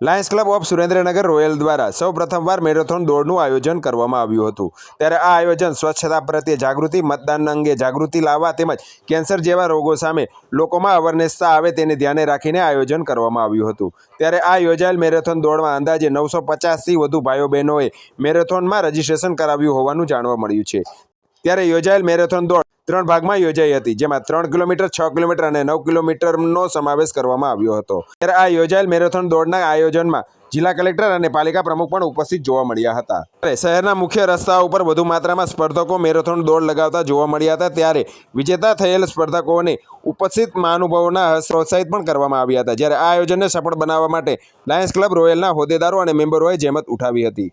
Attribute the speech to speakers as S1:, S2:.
S1: Lions Club of Surendranagar royal દ્વારા સૌ પ્રથમવાર મેરેથોન દોડનું આયોજન કરવામાં આવ્યું હતું. ત્યારે આ આયોજન સ્વચ્છતા પ્રત્યે જાગૃતિ, મતદાન અંગે જાગૃતિ લાવવા તેમજ કેન્સર જેવા રોગો સામે લોકોમાં અવેરનેસતા આવે તેને ધ્યાને રાખીને આયોજન કરવામાં આવ્યું હતું. ત્યારે આ યોજાયેલ મેરેથોન દોડમાં અંદાજે નવસો પચાસથી વધુ ભાઈઓ બહેનોએ મેરેથોનમાં રજીસ્ટ્રેશન કરાવ્યું હોવાનું જાણવા મળ્યું છે. ત્યારે યોજાયેલ મેરેથોન દોડ ત્રણ ભાગમાં યોજાઈ હતી, જેમાં ત્રણ કિલોમીટર, છ કિલોમીટર અને નવ કિલોમીટરનો સમાવેશ કરવામાં આવ્યો હતો. ત્યારે આ યોજાયેલ મેરેથોન દોડના આયોજનમાં જિલ્લા કલેક્ટર અને પાલિકા પ્રમુખ પણ ઉપસ્થિત જોવા મળ્યા હતા. ત્યારે શહેરના મુખ્ય રસ્તાઓ ઉપર વધુ માત્રામાં સ્પર્ધકો મેરેથોન દોડ લગાવતા જોવા મળ્યા હતા, ત્યારે વિજેતા થયેલ સ્પર્ધકોને ઉપસ્થિત મહાનુભાવોના પ્રોત્સાહિત પણ કરવામાં આવ્યા હતા. જ્યારે આ આયોજનને સફળ બનાવવા માટે લાયન્સ ક્લબ રોયલના હોદ્દેદારો અને મેમ્બરોએ જહેમત ઉઠાવી હતી.